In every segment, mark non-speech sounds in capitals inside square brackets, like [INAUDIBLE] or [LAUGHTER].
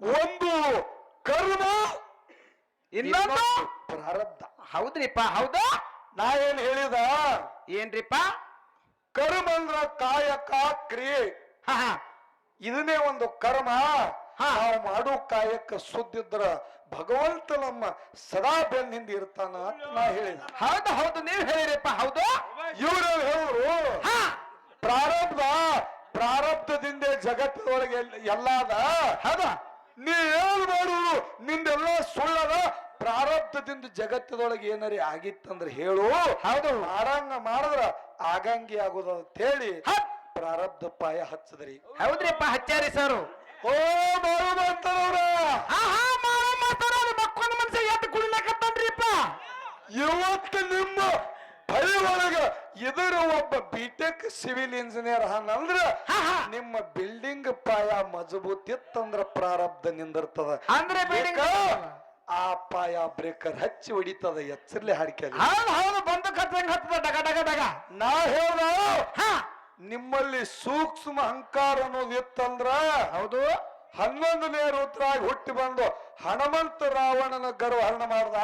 ಒಂದು ಕರ್ಮ ಇನ್ನೊಂದು ಪ್ರಾರಬ್ಧ ಹೌದ್ರಿಪ್ಪ ಹೌದಾ? ನಾ ಏನ್ ಹೇಳಿದ? ಏನ್ರಿಪ್ಪ? ಕರ್ಮ ಅಂದ್ರ ಕಾಯಕ ಕ್ರಿಯೆ. ಹಾ ಇದನ್ನೇ ಒಂದು ಕರ್ಮ. ನಾವು ಮಾಡೋ ಕಾಯಕ ಸುದ್ದಿದ್ರ ಭಗವಂತ ನಮ್ಮ ಸದಾ ಬೆನ್ನಿಂದ ಇರ್ತಾನ ಅಂತ ನಾ ಹೇಳಿದ. ಹೌದು ಹೌದು ನೀವ್ ಹೇಳಿರಿಪ್ಪ ಹೌದು? ಇವ್ರು ಹೇಳೋರು ಹಾ. ಪ್ರಾರಬ್ಧ ಪ್ರಾರಬ್ಧದಿಂದ ಜಗತ್ತೊಳಗೆ ಎಲ್ಲಾದ ಹೌದು. ನೀ ಏನ್ ಮಾಡುವುದು ನಿಂದೆಲ್ಲ ಸುಳ್ಳದ ಪ್ರಾರಬ್ಧದಿಂದ ಜಗತ್ತದೊಳಗೆ ಏನಾರಿ ಆಗಿತ್ತಂದ್ರೆ ಹೇಳು. ಹೌದು. ಮಾಡಂಗ ಮಾಡಿದ್ರ ಆಗಂಗಿ ಆಗುದ ಅಂತ ಹೇಳಿ. ಪ್ರಾರಬ್ಧ ಪಾಯ ಹಚ್ಚದ್ರಿ. ಹೌದ್ರಿಪ್ಪ ಹಚ್ಚಾರಿ ಸರ್. ಓ ಮಾಡ್ತಾರವ್ರ ಮಕ್ಕೊಂದ ಮನ್ಸ ಎದ್ದು ಕುಡಿಲಕತ್ತನ್ರಿಪ್ಪ ಇವತ್ತು ನಿಮ್ಮ ಬಳಿ ಒಳಗ ಇದರ ಒಬ್ಬ ಬಿಟೆಕ್ ಸಿವಿಲ್ ಇಂಜಿನಿಯರ್ ಹಂಗಂದ್ರ ಹಾ ಹಾ. ನಿಮ್ಮ ಬಿಲ್ಡಿಂಗ್ ಪಾಯ ಮಜಬೂತ್ ಇತ್ತಂದ್ರ ಪ್ರಾರಬ್ಧ ನಿಂದಿರ್ತದ. ಅಂದ್ರೆ ಬಿಲ್ಡಿಂಗ್ ಆ ಪಾಯ ಬ್ರೇಕರ್ ಹಚ್ಚಿ ಹೊಡಿತದ ಎಚ್ಚರ್ಲೆ ಹಾಡಿಕೆ ಹೌದು ಹೌದು ಬಂದು ಕತ್ತಂಗ್ ಹತ್ತದ ಡಗ ಡಗ ಡಗ. ನಾ ಹೇಳ್ದ ನಿಮ್ಮಲ್ಲಿ ಸೂಕ್ಷ್ಮ ಅಹಂಕಾರ ಅನ್ನೋದು ಇತ್ತಂದ್ರ ಹೌದು. ಹನ್ನೊಂದನೇ ಋತುರಾಗಿ ಹುಟ್ಟಿ ಬಂದು ಹನುಮಂತ ರಾವಣನ ಗರ್ವಹರಣ ಮಾಡ್ದ.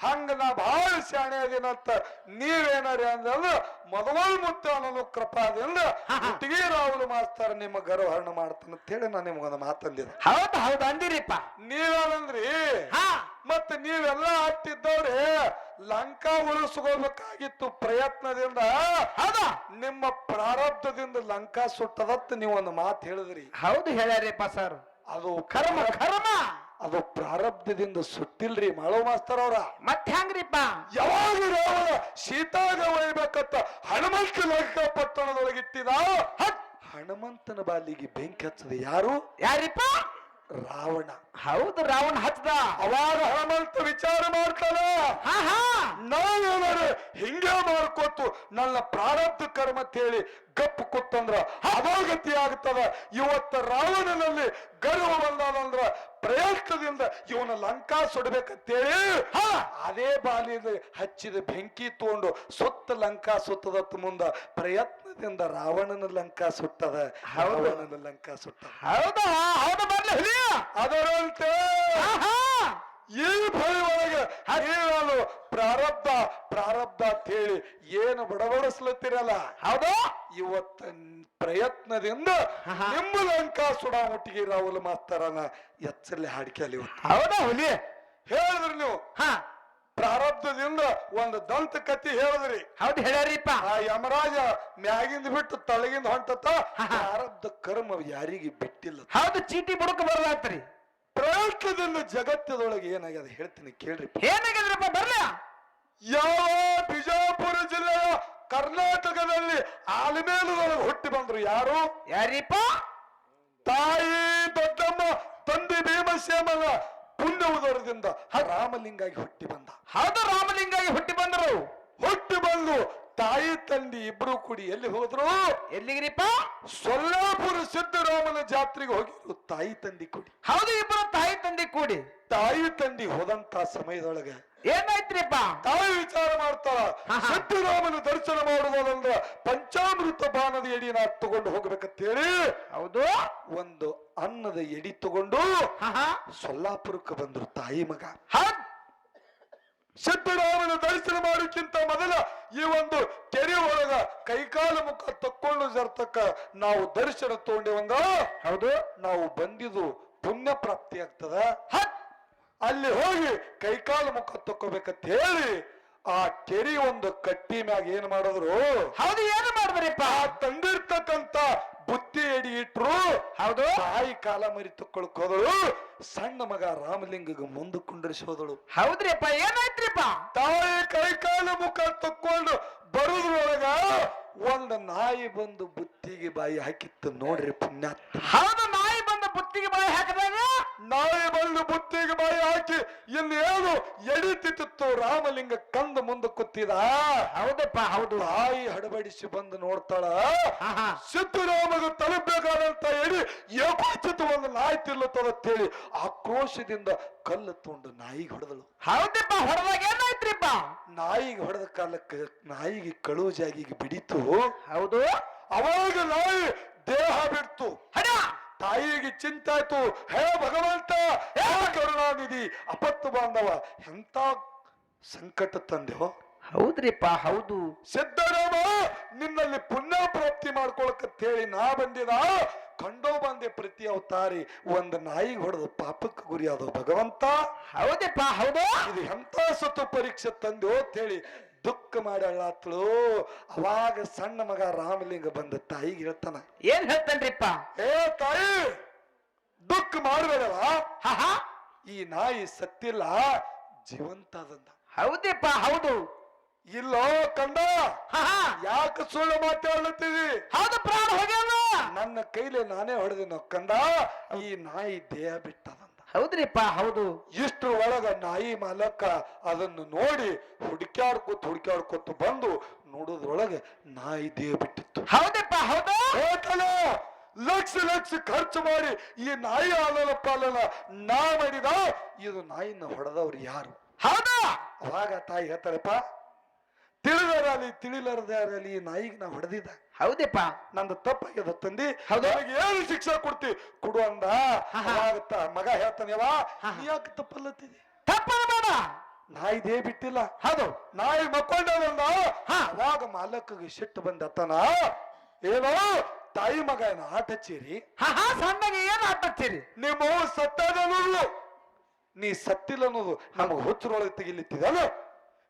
ಹಂಗ ನಾ ಬಹಳ ಶಾಣೆ ಅದಿನಂತ ನೀವೇನಾರಿ ಅಂದ್ರೆ ಮೊದಲ ಮುತ್ತ ಅನ್ನೋ ಕೃಪಾದಿಂದ ಹುಟ್ಟಿಗೆ ರಾಹುಲ್ ಮಾಸ್ತಾರ ನಿಮ್ಮ ಗರ್ವಹರಣ ಮಾಡ್ತಾನ ಅಂತ ಹೇಳಿ ನಾನು ನಿಮ್ಗೊಂದು ಮಾತಂದಿದೆ ಹೌದು ಹೌದು ಅಂದಿರಿಪ್ಪ. ನೀವೇನಂದ್ರಿ? ಹಾ. ಮತ್ತೆ ನೀವೆಲ್ಲ ಹತ್ತಿದ್ದವ್ರೆ ಲಂಕಾ ಉಳಿಸ್ಕೋಬೇಕಾಗಿತ್ತು ಪ್ರಯತ್ನದಿಂದ. ನಿಮ್ಮ ಪ್ರಾರಬ್ಧದಿಂದ ಲಂಕಾ ಸುಟ್ಟದತ್ತ ನೀವೊಂದು ಮಾತು ಹೇಳಿದ್ರಿ. ಹೌದು ಹೇಳ್ಯಾರಿಪ್ಪ ಸರ್. ಅದು ಕರ್ಮ ಕರ್ಮ. ಅದು ಪ್ರಾರಬ್ಧದಿಂದ ಸುಟ್ಟಿಲ್ರಿ ಮಾಡೋ ಮಾಸ್ತರ್ ಅವ್ರ. ಮತ್ತೆ ಹೆಂಗ್ರಿಪ್ಪ ಯಾವಾಗ ರಾವಣ ಸೀತಾಗ ಒಯ್ಬೇಕತ್ತ ಹನುಮಂತ ಲಂಕ ಪಟ್ಟಣದೊಳಗಿಟ್ಟಿದ! ಹನುಮಂತನ ಬಾಲಿಗೆ ಬೆಂಕಿ ಹಚ್ಚದ ಯಾರು? ಯಾರಿಪ್ಪ ರಾವಣ. ಹೌದು ರಾವಣ ಹಚ್ಚದ ಅವಾಗ ಹನುಮಂತ ವಿಚಾರ ಮಾಡ್ತಾನ. ಹಾ ಹಾ. ನಾವೇನಾರೆ ಹಿಂಗೆ ಮಾಡ್ಕೊತು ನನ್ನ ಪ್ರಾರಬ್ಧ ಕರ್ಮ ಅಂತೇಳಿ ಗಪ್ಪು ಕೊತ್ತಂದ್ರ ಅವಾಗತಿ ಆಗ್ತದ. ಇವತ್ತ ರಾವಣನಲ್ಲಿ ಗರ್ವ ಬಂದಾದಂದ್ರ ಪ್ರಯತ್ನದಿಂದ ಇವನ ಲಂಕಾ ಸುಡಬೇಕಂತೇಳಿ ಹಾ, ಅದೇ ಬಾಲಿಯಲ್ಲಿ ಹಚ್ಚಿದ ಬೆಂಕಿ ತಗೊಂಡು ಸುತ್ತ ಲಂಕಾ ಸುತ್ತದತ್ತ ಮುಂದ ಪ್ರಯತ್ನದಿಂದ ರಾವಣನ ಲಂಕಾ ಸುಟ್ಟದ. ರಾವಣನ ಲಂಕಾ ಸುಟ್ಟದ. ಹೌದಾ? ಹೌದು ಬರ್ಲಿ ಅದರಂತೆ ಈ ಭಯ ಒಳಗೆ ನೀವೇನು ಪ್ರಾರಬ್ಧ ಪ್ರಾರಬ್ಧ ಅಂತ ಹೇಳಿ ಏನು ಬಡಬಡಿಸ್ಲತ್ತೀರಲ್ಲ? ಹೌದು. ಇವತ್ತ ಪ್ರಯತ್ನದಿಂದ. ನಿಮ್ಮ ಲಂಕಾ ಸುಡಾ ಮುಟ್ಟಿಗೆ ರಾಹುಲ್ ಮಾಸ್ತಾರನ ಎಚ್ಚಲ್ಲಿ ಇವತ್ತು. ಹೌದಾ ಹುಲಿ? ಹೇಳಿದ್ರಿ ನೀವು. ಹಾ. ಪ್ರಾರಬ್ಧದಿಂದ ಒಂದು ದಂತ ಕತ್ತಿ ಹೇಳಿದ್ರಿ. ಹೌದು ಹೇಳ್ಯಾರಿಪ್ಪ. ಆ ಯಮರಾಜ ಮ್ಯಾಗಿಂದ ಬಿಟ್ಟು ತಳಗಿಂದ ಹೊಂಟತ ಆಹಾ. ಪ್ರಾರಬ್ಧ ಕರ್ಮ ಯಾರಿಗೆ ಬಿಟ್ಟಿಲ್ಲ. ಹೌದು ಚೀಟಿ ಬುಡಕ ಬರ್ಲಾತ್ರಿ ಪ್ರಯತ್ನದಿಂದ ಜಗತ್ತದೊಳಗೆ ಏನಾಗ್ಯದ ಹೇಳ್ತೀನಿ ಕೇಳ್ರಿ. ಏನಾಗಿದ್ರಪ್ಪ ಬರ್ಲ? ಯಾವ ಬಿಜಾಪುರ ಜಿಲ್ಲೆಯ ಕರ್ನಾಟಕದಲ್ಲಿ ಆಲಿಮೇಲದೊಳಗೆ ಹುಟ್ಟಿ ಬಂದ್ರು ಯಾರು? ಯಾರಿಪ್ಪ? ತಾಯಿ ದೊಡ್ಡಮ್ಮ ತಂದೆ ಭೀಮಸೇಮನ ಪುಣ್ಯ ಉದರದಿಂದ ರಾಮಲಿಂಗಾಗಿ ಹುಟ್ಟಿ ಬಂದ. ಹೌದು ರಾಮಲಿಂಗಾಗಿ ಹುಟ್ಟಿ ಬಂದರು. ಹುಟ್ಟಿ ಬಂದು ತಾಯಿ ತಂದೆ ಇಬ್ರು ಕೂಡಿ ಎಲ್ಲಿ ಹೋದ್ರು? ಎಲ್ಲಿಗಿರಿಪ್ಪ? ಸೊಲ್ಲಾಪುರ ಸಿದ್ದರಾಮನ ಜಾತ್ರೆಗೆ ಹೋಗಿರು ತಾಯಿ ತಂದೆ ಕೂಡಿ. ಹೌದು ಇಬ್ಬರು ತಾಯಿ ತಂದೆ ಕೂಡಿ. ತಾಯಿ ತಂದೆ ಹೋದಂತ ಸಮಯದೊಳಗೆ ಏನಾಯ್ತ್ರಿಪ್ಪ? ತಾಯಿ ವಿಚಾರ ಮಾಡ್ತಾಳ. ಸಿದ್ದರಾಮನ ದರ್ಶನ ಮಾಡುವುದಂದ್ರ ಪಂಚಾಮೃತ ಬಾಣದ ಎಡಿ ನಾ ತಗೊಂಡು ಹೋಗ್ಬೇಕಂತೇಳಿ ಹೌದು. ಒಂದು ಅನ್ನದ ಎಡಿ ತಗೊಂಡು ಸೊಲ್ಲಾಪುರಕ್ಕೆ ಬಂದ್ರು ತಾಯಿ ಮಗ. ಹೌದ್. ಸಿದ್ದರಾಮನ ದರ್ಶನ ಮಾಡೋಕ್ಕಿಂತ ಮೊದಲ ಈ ಒಂದು ಕೆರೆ ಒಳಗ ಕೈಕಾಲ ಮುಖ ತಕ್ಕೊಂಡು ಜರ್ತಕ್ಕ ನಾವು ದರ್ಶನ ತಗೊಂಡೇವಂದ ಹೌದು. ನಾವು ಬಂದಿದ್ದು ಪುಣ್ಯ ಪ್ರಾಪ್ತಿ ಆಗ್ತದ? ಅಲ್ಲಿ ಹೋಗಿ ಕೈಕಾಲು ಮುಖ ತಕ್ಕೋಬೇಕಂತ ಹೇಳಿ ಆ ಕೆರಿ ಒಂದು ಕಟ್ಟಿ ಮ್ಯಾಗ ಏನ್ ಮಾಡಿದ್ರು? ಹೌದು ಏನು ಮಾಡಿದ್ರಿಪ್ಪ? ಆ ತಂದಿರ್ತಕ್ಕಂತ ಬುತ್ತಿ ಎಡಿ ಇಟ್ರು ಹೌದು. ತಾಯಿ ಕಾಲ ಮರಿ ತಕ್ಕೊಳಕ್ ಹೋದಳು. ಸಣ್ಣ ಮಗ ರಾಮಲಿಂಗಗ ಮುಂದೆ ಕುಂಡರಿಸಿ ಹೋದಳು ಹೌದ್ರಿಪ್ಪ ಏನಾಯ್ತ್ರಿಪ್ಪ? ತಾಯಿ ಕೈ ಕಾಲು ಮುಖ ತಕ್ಕೊಂಡು ಬರುದ್ರೊಳಗ ಒಂದ್ ನಾಯಿ ಬಂದು ಬುತ್ತಿಗೆ ಬಾಯಿ ಹಾಕಿತ್ತು ನೋಡ್ರಿ ಪುಣ್ಯ ಹೌದು ಬುತ್ತಿಗೆ ಬಾಯಿ ಹಾಕಿದಾಗ? ನಾಯಿ ಬಂದು ಬುತ್ತಿಗೆ ಬಾಯಿ ಹಾಕಿ ಇನ್ನೇನು ಎಡಿತಿತ್ತು ರಾಮಲಿಂಗ ಕಂದ ಮುಂದೆ ಕೂತಿದ. ಹೌದಪ್ಪ ಹೌದು. ತಾಯಿ ಹಡಬಡಿಸಿ ಬಂದು ನೋಡ್ತಾಳ. ಹಾ ರಾಮಗ ಸಿದ್ದರಾಮಗ ತಲುಪಬೇಕಾದಂತ ಎಡಿ ಏಕೋಚಿತ ಒಂದು ನಾಯಿ ತಿನ್ಲತ್ತದ ಅಂತೇಳಿ ಆಕ್ರೋಶದಿಂದ ಕಲ್ಲು ತುಂಡು ನಾಯಿಗೆ ಹೊಡೆದಳು. ಹೌದಪ್ಪ ಹೊಡೆದಾಗ ಏನಾಯ್ತ್ರಿಪ್ಪ? ನಾಯಿಗೆ ಹೊಡೆದ ಕಾಲಕ್ಕೆ ನಾಯಿಗೆ ಕಳು ಜಾಗಿಗೆ ಬಿಡಿತು. ಹೌದು. ಅವಾಗ ನಾಯಿ ದೇಹ ಬಿಡ್ತು. ಹಡ ತಾಯಿಗೆ ಚಿಂತೆ ಆಯ್ತು ಹೇ ಭಗವಂತ ಹೇ ಕರುಣಾನಿಧಿ ಅಪತ್ತು ಬಾಂಧವ ಎಂತ ಸಂಕಟ ತಂದೆವ ಹೌದ್ರಿಪ್ಪ ಹೌದು. ಸಿದ್ದರಾಮ ನಿನ್ನಲ್ಲಿ ಪುಣ್ಯ ಪ್ರಾಪ್ತಿ ಮಾಡ್ಕೊಳಕಂತೇಳಿ ನಾ ಬಂದಿದ ಕಂಡೋ ಬಂದೆ ಪ್ರತಿ ಅವತಾರಿ. ಒಂದ್ ನಾಯಿ ಹೊಡೆದು ಪಾಪಕ್ಕೆ ಗುರಿಯಾದ ಭಗವಂತ? ಹೌದಪ್ಪ ಹೌದು. ಇದು ಎಂತ ಸತ್ತು ಪರೀಕ್ಷೆ ತಂದು ಹೇಳಿ ದುಃಖ ಮಾಡಳ್ಳಾತ್ಳು ಅವಾಗ ಸಣ್ಣ ಮಗ ರಾಮಲಿಂಗ ಬಂದ ತಾಯಿಗೆ ಹೇಳ್ತಾನ ಏನ್ ಹೇಳ್ತಾನ್ರಿಪ್ಪ? ಏ ತಾಯಿ ದುಃಖ ಮಾಡಬೇಡವ? ಈ ನಾಯಿ ಸತ್ತಿಲ್ಲ ಜೀವಂತ ಅದಂದ ಹೌದಪ್ಪ ಹೌದು. ಇಲ್ಲೋ ಕಂದ ಯಾಕೆ ಸುಳ್ಳು ಮಾತಾಡ್ಲತ್ತೀವಿ ಹೌದು ಪ್ರಾಣ ಹೋಗ್ಯಾನ ನನ್ನ ಕೈಲಿ ನಾನೇ ಹೊಡೆದಿನ ಕಂದ ಈ ನಾಯಿ ದೇಹ ಬಿಟ್ಟದಂದ ಹೌದ್ರಿಪ್ಪ? ಹೌದು. ಇಷ್ಟ್ರ ಒಳಗ ನಾಯಿ ಮಾಲಕ ಅದನ್ನು ನೋಡಿ ಹುಡುಕ್ಯಾಡ್ಕೊತ ಹುಡುಕ್ಯಾಡ್ಕೊತ ಬಂದು ನೋಡೋದ್ರೊಳಗೆ ನಾಯಿ ದೇಹ ಬಿಟ್ಟಿತ್ತು. ಹೌದಪ್ಪ ಹೌದು. ಲಕ್ಷ ಲಕ್ಷ ಖರ್ಚು ಮಾಡಿ ಈ ನಾಯಿ ಆಲಲ್ಲಪ್ಪ ಅಲ್ಲಲ್ಲ ನಾ ಮಾಡಿದ ಇದು ನಾಯಿನ ಹೊಡೆದವ್ರು ಯಾರು? ಹೌದಾ. ಅವಾಗ ತಾಯಿ ಹೇಳ್ತಾರಪ್ಪ ತಿಳಿದರಾಲಿ ತಿಳಿಲಾರದಾರಲಿ ಈ ನಾಯಿಗೆ ನಾ ಹೊಡೆದಿದ್ದ. ಹೌದಪ್ಪ. ನಂದು ತಪ್ಪಾಗ್ಯದ ತಂದಿ. ನನಗೆ ಏನು ಶಿಕ್ಷೆ ಕೊಡ್ತಿ? ಕೊಡು ಅಂದ. ಹಾ, ಹಾ. ಅವಾಗ ತ- ಮಗ ಹೇಳ್ತಾನೆ ನೀ ಯಾಕೆ ತಪ್ಪಲ್ಲತ್ತಿದೆ? ತಪ್ಪಲ್ಲ ಬೇಡ ನಾಯಿ ದೇ ಬಿಟ್ಟಿಲ್ಲ. ಹೌದು. ನಾಯಿ ಮಕ್ಕೊಂಡ ಹಾ. ಅವಾಗ ಮಾಲಕ್ಕಗೆ ಸಿಟ್ಟು ಬಂದತ್ತನ ಏನೋ ತಾಯಿ ಮಗ ಏನ ಆಟ ಹಚ್ಚಿರಿ? ಸಣ್ಣಗೆ ಏನ್ ಆಟತ್ತೀರಿ ನಿಮ್ಮ ಸತ್ತದ ನೀ ಸತ್ತಿಲ್ಲ ಅನ್ನೋದು ನಮಗೆ ಹುಚ್ಚರೊಳಗೆ ತೆಗಿಲಿತ್ತಿದಲ್ಲ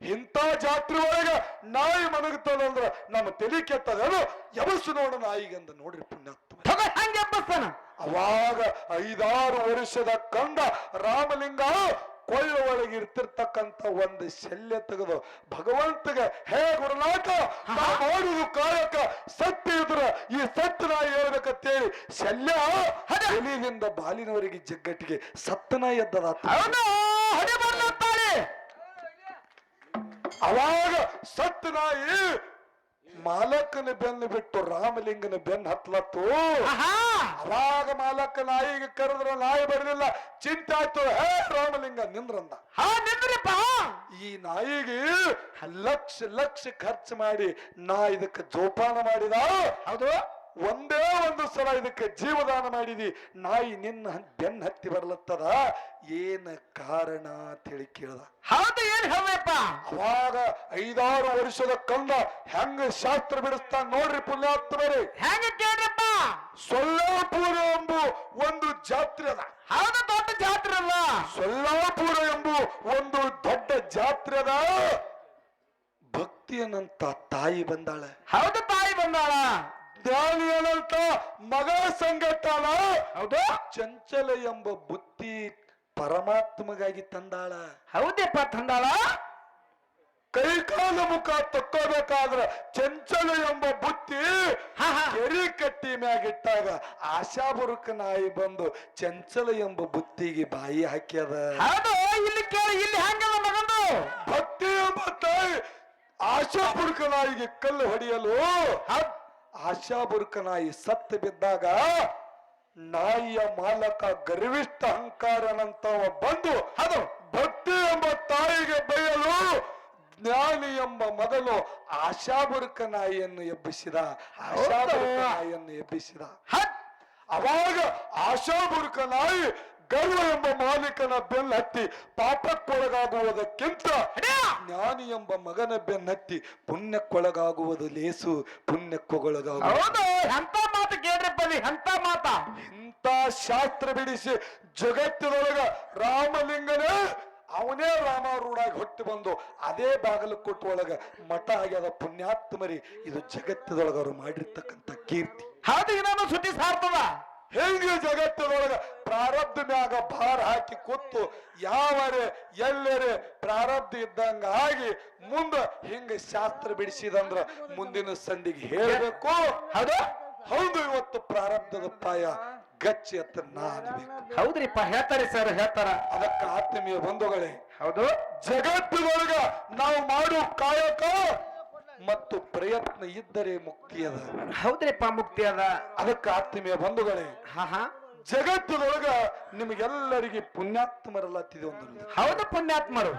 ಇಂಥ ಜಾತ್ರೆ ಒಳಗ ನಾಯಿ ಮನಗುತ್ತದಂದ್ರ ನಮ್ಮ ತಲೆ ಕೆಟ್ಟದನು ಯವಸು ನೋಡ ನಾಯಿಗಂದ ನೋಡ್ರಿ ಪುಣ್ಯಾತ್ಮ. ಹಂಗೆ ಅವಾಗ ಐದಾರು ವರ್ಷದ ಕಂಗ ರಾಮಲಿಂಗ ಕೊಳ್ಳ ಒಳಗೆ ಇರ್ತಿರ್ತಕ್ಕಂತ ಒಂದು ಶಲ್ಯ ತೆಗೆದು ಭಗವಂತಗೆ ಹೇ ಗುರುನಾಥ ನಾ ಮಾಡುದು ಕಾಯಕ ಸತ್ಯ ಇದ್ರ ಈ ಸತ್ಯ ನಾಯಿ ಹೇಳ್ಬೇಕಂತೇಳಿ ಶಲ್ಯ ಎಲಿಯಿಂದ ಬಾಲಿನವರಿಗೆ ಜಗ್ಗಟ್ಟಿಗೆ ಸತ್ತನ ಎದ್ದದ ಅವಾಗ ಸತ್ತ ನಾಯಿ ಮಾಲಕನ ಬೆನ್ನು ಬಿಟ್ಟು ರಾಮಲಿಂಗನ ಬೆನ್ನು ಹತ್ಲತ್ತು. ಅವಾಗ ಮಾಲಕ ನಾಯಿಗೆ ಕರೆದ್ರ ನಾಯಿ ಬರಲಿಲ್ಲ. ಚಿಂತೆ ಆಯ್ತು ಹೇ ರಾಮಲಿಂಗ ನಿಂದ್ರಂದ. ಹಾ ನಿಂದ್ರಿಪ್ಪ! ಈ ನಾಯಿಗೆ ಲಕ್ಷ ಲಕ್ಷ ಖರ್ಚು ಮಾಡಿ ನಾ ಇದಕ್ಕೆ ಜೋಪಾನ ಮಾಡಿದ. ಹೌದು. ಒಂದೇ ಒಂದು ಸಲ ಇದಕ್ಕೆ ಜೀವದಾನ ಮಾಡಿದಿ. ನಾಯಿ ನಿನ್ನ ಬೆನ್ನ ಹತ್ತಿ ಬರ್ಲತ್ತದ? ಏನ ಕಾರಣ ಅಂತ ಹೇಳಿ ಕೇಳ್ದ. ಹೌದು ಏನ್ ಹೇಳಪ್ಪ ಅವಾಗ ಐದಾರು ವರ್ಷದ ಕಂದ ಹೆಂಗ ಶಾಸ್ತ್ರ ಬಿಡಿಸ್ತಾನ ನೋಡ್ರಿ ಪುಣ್ಯಾತ್ಮರೇ. ಹೆಂಗ ಕೇಳ್ರಪ್ಪ ಸೊಲ್ಲಾಪುರ ಎಂಬ ಒಂದು ಜಾತ್ರೆ ಅದ. ಹೌದು ದೊಡ್ಡ ಜಾತ್ರೆ ಅಲ್ಲ. ಸೊಲ್ಲಾಪುರ ಎಂಬ ಒಂದು ದೊಡ್ಡ ಜಾತ್ರೆ ಅದ. ಭಕ್ತಿಯನ್ನಂತ ತಾಯಿ ಬಂದಾಳೆ. ಹೌದು ತಾಯಿ ಬಂದಾಳ. ಜ್ಞಾನಿಯನಂತ ಮಗ ಸಂಘಟನ ಹೌದು. ಚಂಚಲ ಎಂಬ ಬುತ್ತಿ ಪರಮಾತ್ಮಗಾಗಿ ತಂದಾಳ. ಹೌದಪ್ಪ ತಂದಾಳ? ಕೈಕಾಲ ಮುಖ ತಕ್ಕೋಬೇಕಾದ್ರ ಚಂಚಲ ಎಂಬ ಬುತ್ತಿ ಕೆರಿ ಕಟ್ಟಿ ಮ್ಯಾಗಿಟ್ಟಾಗ ಆಶಾಬುರುಕ ನಾಯಿ ಬಂದು ಚಂಚಲ ಎಂಬ ಬುತ್ತಿಗೆ ಬಾಯಿ ಹಾಕ್ಯದ. ಹೌದು ಇಲ್ಲಿ ಕೇಳಿ ಇಲ್ಲಿ ಹೆಂಗದ ಮಗಂದು? ಭಕ್ತಿ ಎಂಬ ತಾಯಿ ಆಶಾಬುರುಕ ನಾಯಿಗೆ ಕಲ್ಲು ಹೊಡೆಯಲು ಆಶಾಬುರುಕ ನಾಯಿ ಸತ್ತು ಬಿದ್ದಾಗ ನಾಯಿಯ ಮಾಲಕ ಗರ್ವಿಷ್ಠ ಅಹಂಕಾರನಂತ ಬಂದು ಅದು ಭಕ್ತಿ ಎಂಬ ತಾಯಿಗೆ ಬಯಲು ಜ್ಞಾನಿ ಎಂಬ ಮೊದಲು ಆಶಾಬುರುಕ ನಾಯಿಯನ್ನು ಎಬ್ಬಿಸಿದ. ಆಶಾಬುರುಕ ನಾಯಿಯನ್ನು ಎಬ್ಬಿಸಿದ ಅವಾಗ ಆಶಾಬುರುಕ ನಾಯಿ ಗರ್ವ ಎಂಬ ಮಾಲೀಕನ ಬೆನ್ನ ಹತ್ತಿ ಪಾಪಕ್ಕೊಳಗಾಗುವುದಕ್ಕಿಂತ! ಜ್ಞಾನಿ ಎಂಬ ಮಗನ ಬೆನ್ನತ್ತಿ ಪುಣ್ಯಕ್ಕೊಳಗಾಗುವುದು ಲೇಸು ಪುಣ್ಯಕ್ಕೊಳಗಾಗುವುದು. ಎಂತ ಮಾತು ಕೇಳ್ರಿ ಎಂತ ಮಾತ? ಇಂಥ ಶಾಸ್ತ್ರ ಬಿಡಿಸಿ ಜಗತ್ತಿನೊಳಗ ರಾಮಲಿಂಗನೇ ಅವನೇ ರಾಮಾರೂಢಾಗಿ ಹೊಟ್ಟಿ ಬಂದು ಅದೇ ಬಾಗಲಕೋಟೆ ಒಳಗ ಮಠ ಆಗ್ಯದ ಪುಣ್ಯಾತ್ಮರಿ. ಇದು ಜಗತ್ತದೊಳಗ ಅವರು ಮಾಡಿರ್ತಕ್ಕಂಥ ಕೀರ್ತಿ. ಹೌದು ಇನ್ನೊಂದು ಸುದ್ದಿ ಸಾರ್ತದ. ಹೆಂಗೆ ಜಗತ್ತಿನೊಳಗ ಪ್ರಾರಬ್ಧ ಮ್ಯಾಗ ಭಾರ ಹಾಕಿ ಕೂತು ಯಾವರೆ ಎಲ್ಲರೆ ಪ್ರಾರಬ್ಧ ಇದ್ದಂಗ ಆಗಿ ಮುಂದ ಹಿಂಗ ಶಾಸ್ತ್ರ ಬಿಡಿಸಿದಂದ್ರ ಮುಂದಿನ ಸಂದಿಗೆ ಹೇಳಬೇಕು. ಅದ ಹೌದು ಇವತ್ತು ಪ್ರಾರಬ್ಧದ ಪಾಯ ಗಚ್ಚಿ ಅಂತ ನಾನು ಅನ್ಬೇಕು ಹೌದ್ರಿಪ್ಪ ಹೇಳ್ತಾರೆ ಸರ್ ಹೇಳ್ತಾರ. ಅದಕ್ಕ ಆತ್ಮೀಯ ಬಂಧುಗಳೇ ಹೌದು. ಜಗತ್ತಿನೊಳಗ ನಾವು ಮಾಡು ಕಾಯಕ ಮತ್ತು ಪ್ರಯತ್ನ ಇದ್ದರೆ ಮುಕ್ತಿ ಅದ. ಹೌದ್ರಿಪ್ಪ ಮುಕ್ತಿ ಅದ. ಅದಕ್ಕೆ ಆತ್ಮೀಯ ಬಂಧುಗಳೇ ಹಾ ಹಾ. ಜಗತ್ತದೊಳಗ ನಿಮಗೆಲ್ಲರಿಗೆ ಪುಣ್ಯಾತ್ಮರಲ್ಲತ್ತಿದೆ ಒಂದು ಹೌದು ಪುಣ್ಯಾತ್ಮರು.